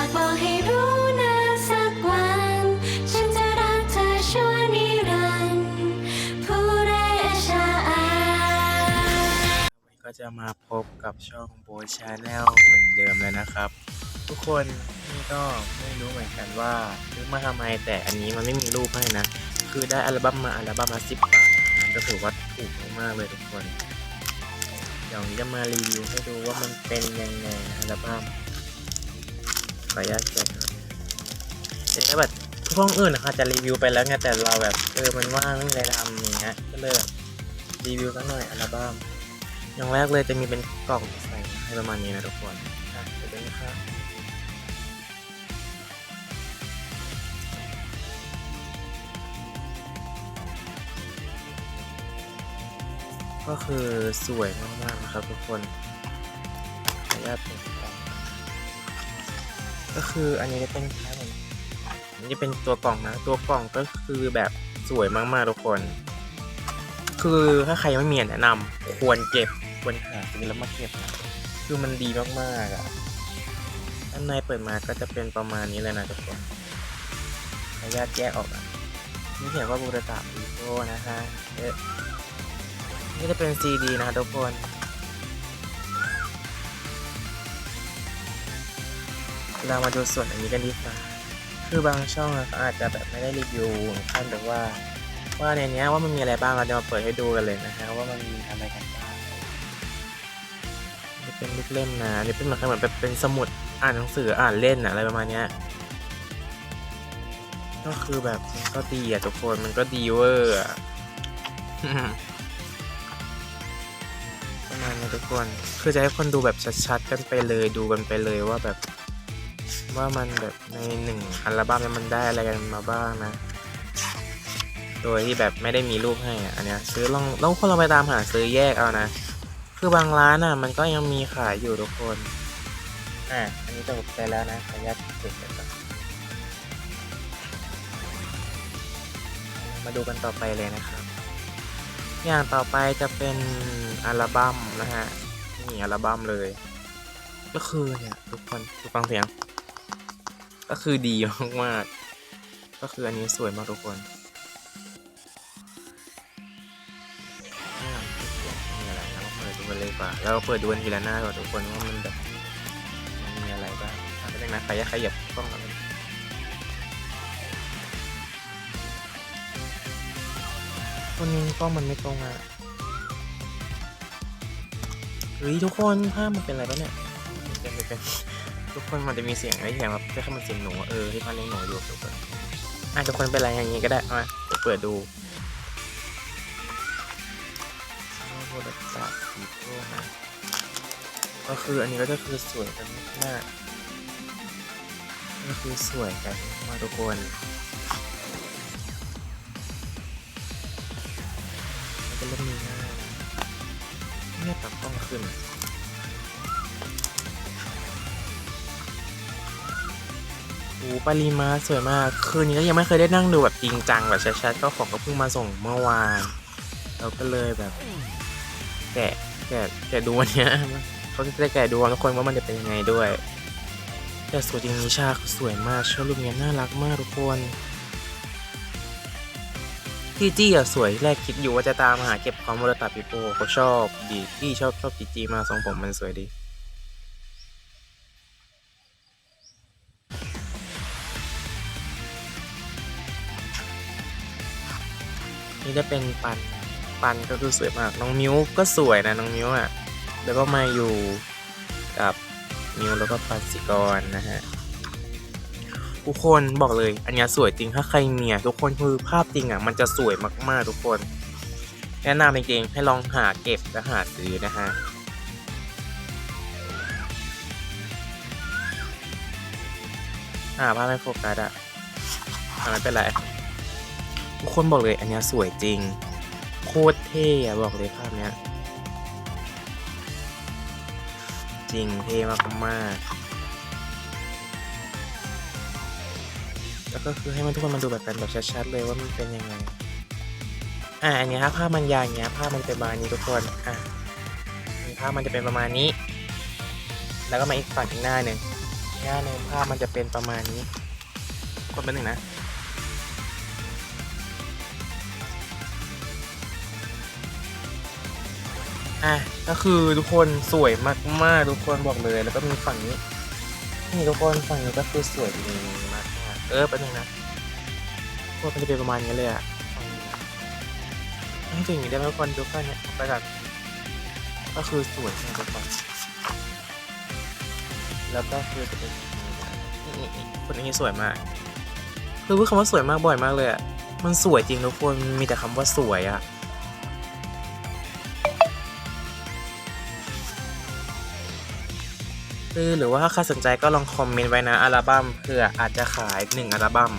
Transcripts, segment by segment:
ากบอกให้รู้นะสักวัน ฉันจะรักเธอชั่วนิรันดร์ผู้ไรชาอาก็จะมาพบกับช่องโบชาแนลเหมือนเดิมเลยนะครับ ทุกคนนี่ก็ไม่รู้เหมือนกันว่าซื้อมาทำไมแต่อันนี้มันไม่มีรูปให้นะ คือได้อัลบั้มมาอัลบั้มละสิบบาทนั้นก็ถือว่าถูกมากๆเลยทุกคน เดี๋ยวจะมารีวิวให้ดูว่ามันเป็นยังไงอัลบั้ม ออนุญาตแกะครับเป็นแค่แบบทุกห้องอื่นนะคะจะรีวิวไปแล้วไงแต่เราแบบเออมันว่างไม่มีอะไรทำอย่างเงี้ยก็เลยแบบรีวิวสักหน่อยอัลบั้มอย่างแรกเลยจะมีเป็นกล่องใส่ให้ประมาณนี้นะทุกคนอะเดี๋ยวดูนะครับก็คือสวยมากๆนะครับทุกคนขออนุญาตเปิดกล่อง ก็คืออันนี้จะเป็นคล้ายเหมือนอันนี้จะเป็นตัวกล่องนะ ตัวกล่องก็คือแบบสวยมากๆทุกคน คือถ้าใครยังไม่มีแนะนำควรเก็บควรหาซื้อแล้วมาเก็บ คือมันดีมากๆอะด้านในเปิดมาก็จะเป็นประมาณนี้เลยนะทุกคนขออนุญาตแยกออกนี่เขียนว่าบูรตะวีโก้นะฮะเอ๊ะนี่จะเป็นซีดีนะทุกคน เรามาดูส่วนอันนี้กันดีกว่าคือบางช่องอะเขาอาจจะแบบไม่ได้รีวิวขั้นแบบว่า ว่าในนี้ว่ามันมีอะไรบ้างเราจะมาเปิดให้ดูกันเลยนะฮะว่ามันมีอะไรกันบ้างนี่เป็นลูกเล่นนะนี่เป็นเหมือนเหมือนเป็นสมุดอ่านหนังสืออ่านเล่นอะไรประมาณเนี้ยก็คือแบบมันก็ดีอะทุกคนมันก็ดีเวอร์อะประมาณนี้ทุกคน คือจะให้คนดูแบบชัดๆกันไปเลยดูกันไปเลยว่าแบบ ว่ามันแบบในหนึ่งอัลบั้มนี่ยมันได้อะไรกันมาบ้างนะ โดยที่แบบไม่ได้มีรูปให้อะอันเนี้ยซื้อลองลองคนเราไปตามหาซื้อแยกเอานะ คือบางร้านอะ มันก็ยังมีขายอยู่ทุกคน อะอันนี้จบไปแล้วนะขออนุญาตเก็บกันก่อนมาดูกันต่อไปเลยนะครับ อย่างต่อไปจะเป็นอัลบั้มนะฮะนี่อัลบั้มเลย ก็คือเนี่ยทุกคนทุกฟังเสียง ก็คือดีมากๆก็คืออันนี้สวยมากทุกคนข้างหลังมีอะไรนะมาเปิดดูกันเลยกว่าแล้วเราเปิดดูกันทีละหน้าก่อนทุกคนว่ามันแบบมันมีอะไรบ้างอะเป็นยังไงใครจะขยับกล้องกันเลยตัวนี้กล้องมันไม่ตรงอะเฮ้ยทุกคนภาพมันเป็นอะไรปะเนี่ยเป็นเป็น ทุกคนมันจะมีเสียงอะไรอย่างแบบแค่มันเสียงหนูเออที่พันเลี้ยงหนูอยู่ทุกคนอะทุกคนเป็นอะไรอย่างงี้ก็ได้มาเปิดดูโบดักตาสีโก้นะก็คืออันนี้ก็จะคือสวยกันมากก็คือสวยกันมากทุกคนแล้วก็เริ่มมีหน้านะเนี่ยตัดกล้องขึ้น โอ้ปริมาสวยมาก คืนนี้ก็ยังไม่เคยได้นั่งดูแบบจริงจังแบบชัดๆก็ของก็เพิ่งมาส่งเมื่อวาน เราก็เลยแบบ แกะแกะแกะดูวันเนี้ยเขาจะได้แกะดูทุกคนว่ามันจะเป็นยังไงด้วย แต่สวยจริงนิชาคือสวยมากชอบรูปเนี้ยน่ารักมากทุกคนพี่จี้อะสวยแรกคิดอยู่ว่าจะตามหาเก็บความมรดกปิโป้เขาชอบดีพี่ชอบชอบจีจีมากทรงผมมันสวยดี นี่จะเป็นปันปันก็คือสวยมาก น้องมิวก็สวยนะน้องมิวอะ แล้วก็มาอยู่กับมิวแล้วก็ปันสิกรนะฮะ ทุกคนบอกเลย อันนี้สวยจริงถ้าใครมีอะทุกคนคือภาพจริงอะ มันจะสวยมากๆทุกคน แนะนำจริงๆให้ลองหาเก็บและหาซื้อนะฮะหาภาพไม่โฟกัสอะอะไม่เป็นไร ทุกคนบอกเลยอันนี้สวยจริง โคตรเท่อะบอกเลยภาพเนี้ย จริงเท่มากมากๆแล้วก็คือให้มันทุกคนมาดูแบบกันแบบชัดๆเลยว่ามันเป็นยังไง อะอันนี้ครับภาพมันยาวอย่างเงี้ยภาพมันเป็นประมาณนี้ทุกคนอะภาพมันจะเป็นประมาณนี้ แล้วก็มาอีกฝั่งอีกหน้าหนึ่งย่าในภาพมันจะเป็นประมาณนี้กดไปหนึ่งนะ อะก็คือทุกคนสวยมากๆทุกคนบอกเลย แล้วก็มีฝั่งนี้ นี่ทุกคนฝั่งนี้ก็คือสวยจริงมากเออแป๊บนึงนะพวกมันจะเป็นประมาณนี้เลยอะฝั่งนี้งอย่งได้ไหมทุกคนดูข้างเนี้ยไปกันก็คือสวยจริงทุกคนแล้วก็คือจะเป็นคนนี้สวยมาก คือพูดคำว่าสวยมากบ่อยมากเลยอะมันสวยจริงทุกคนมีแต่คำว่าสวยอะ คือหรือว่าถ้าใครสนใจก็ลองคอมเมนต์ไว้นะอัลบั้มเพื่ออาจจะขายหนึ่งอัลบั้ม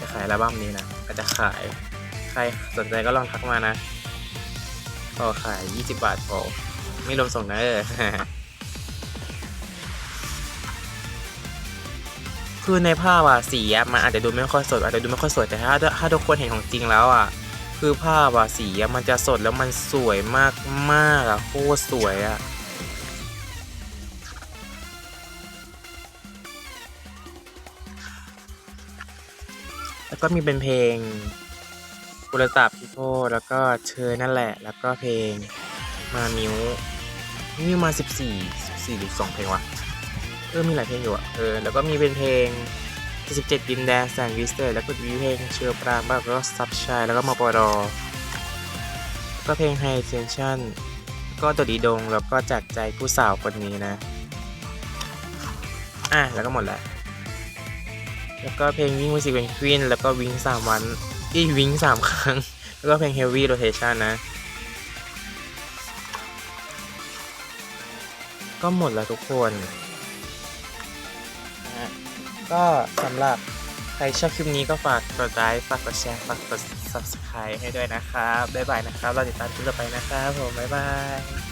จะขายอัลบั้มนี้นะอาจจะขายใครสนใจก็ลองทักมานะก็ขาย 20 บาทพอไม่รวมส่งนะเออคือในภาพอะสีอะมันอาจจะดูไม่ค่อยสดอาจจะดูไม่ค่อยสวยแต่ถ้าถ้าทุกคนเห็นของจริงแล้วอะคือภาพอะสีอะมันจะสดแล้วมันสวยมากมากๆอะโคตรสวยอะ แล้วก็มีเป็นเพลงกุลตาพิโพแล้วก็เชยนั่นแหละ แล้วก็เพลงมามิวมีมาสิบสี่สี่หรือสองเพลงวะ เออ มีหลายเพลงอยู่อะเออ แล้วก็มีเป็นเพลงสิบเจ็ดดินแดนแสงวิสเตอร์ แล้วก็มีเพลงเชือปรางบ้างแล้วก็ซับชาย แล้วก็มปรแล้วก็เพลงไฮเทนชั่นก็ตัวดีดง แล้วก็จากใจผู้สาวคนนี้นะ อะ แล้วก็หมดแล้ว แล้วก็เพลงวิ่งมิวสิกเป็นควีนแล้วก็วิ่งสามวันที่วิ่งสามครั้ง แล้วก็เพลง Heavy Rotation นะ ก็หมดแล้วทุกคนนะฮะก็สำหรับใครชอบคลิปนี้ก็ฝากกดไลค์ฝากกดแชร์ฝากกด subscribe ให้ด้วยนะครับ บ๊ายบายนะครับ เราติดตามคลิปต่อไปนะครับผม บ๊ายบาย